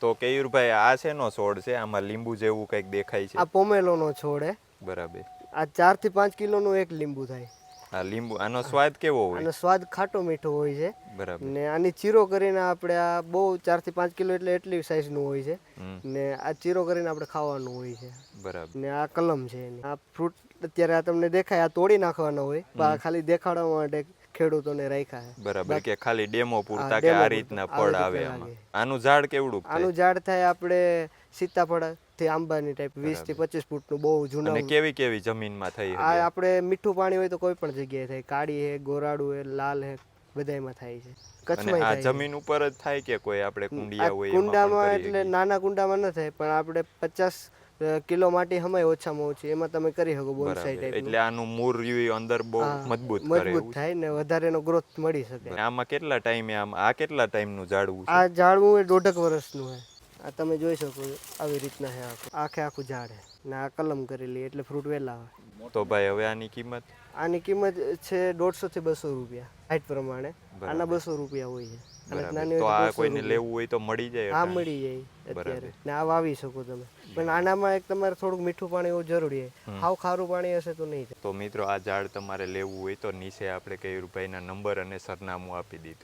તો કેયુરભાઈ આ શેનો છોડ છે? આમાં લીંબુ જેવું કંઈક દેખાય છે? આ છે પોમેલોનો છોડ હે. બરાબર. આ ચારથી પાંચ કિલોનું એક લીંબુ થાય. આ લીંબુ આનો સ્વાદ કેવો હોય? આનો સ્વાદ ખાટો મીઠો હોય છે. બરાબર. ને આની ચીરો કરીને આપણે આ બહુ ચારથી પાંચ કિલો એટલે એટલી સાઈઝનું હોય છે. ને આ ચીરો કરીને આપણે ખાવાનું હોય છે. બરાબર. ને આ કલમ છે આ ફ્રૂટ અત્યારે આ તમને દેખાય આ તોડી નાખવાના હોય. આ ખાલી દેખાડવા માટે ખેડૂતોને રાખ્યા છે. બરાબર કે ખાલી ડેમો પૂરતા કે આ રીતના ફળ આવે આનું ઝાડ કેવડું આનું ઝાડ થાય આપણે સીતાફળથી આંબાની ટાઈપ 20 થી પચીસ ફૂટનું બહુ જૂનું અને કેવી કેવી જમીનમાં થઈ આ આપણે મીઠું પાણી હોય તો કોઈ પણ જગ્યાએ થાય. કાળી હે ગોરાડું હે લાલ હે બધાયમાં થાય છે. કચ્છમાં આ જમીન ઉપર જ થાય કે કોઈ આપણે કુંડિયા હોય કુંડામાં એટલે નાના કુંડામાં ન થાય પણ આપણે પચાસ કિલો માટી હમાય ઓછામાં ઓછી એમાં તમે કરી શકો બોનસાઈ ટાઈપ એટલે આનું મૂળ રહ્યું અંદર બહુ મજબૂત મજબૂત થાય ને વધારે એનો ગ્રોથ મળી શકે. આમાં કેટલા ટાઈમે આમ આ કેટલા ટાઈમનું ઝાડવું છે? આ ઝાડવું એ દોઢક વર્ષનું હે આ તમે જોઈ શકો છો, આવી રીતના છે આખું. આખે આખું ઝાડ છે. ને આ કલમ કરેલી એટલે ફ્રૂટ વહેલા આવે. તો ભાઈ હવે આની કિંમત? આની કિંમત છે દોઢસો થી બસો રૂપિયા હાઈટ પ્રમાણે. આના બસો રૂપિયા હોય છે. અને તો આ કોઈને લેવું હોય તો મળી જાય હા મળી જાય અત્યારે. ને આ વાવી શકો તમે. પણ આનામાં એક તમારે થોડુંક મીઠું પાણી એવું જરૂરી છે. હાવ ખારું પાણી હશે તો નહીં તો મિત્રો આ ઝાડ તમારે લેવું હોય તો નીચે આપણે કેયુરભાઈના નંબર અને સરનામું આપી દીધું.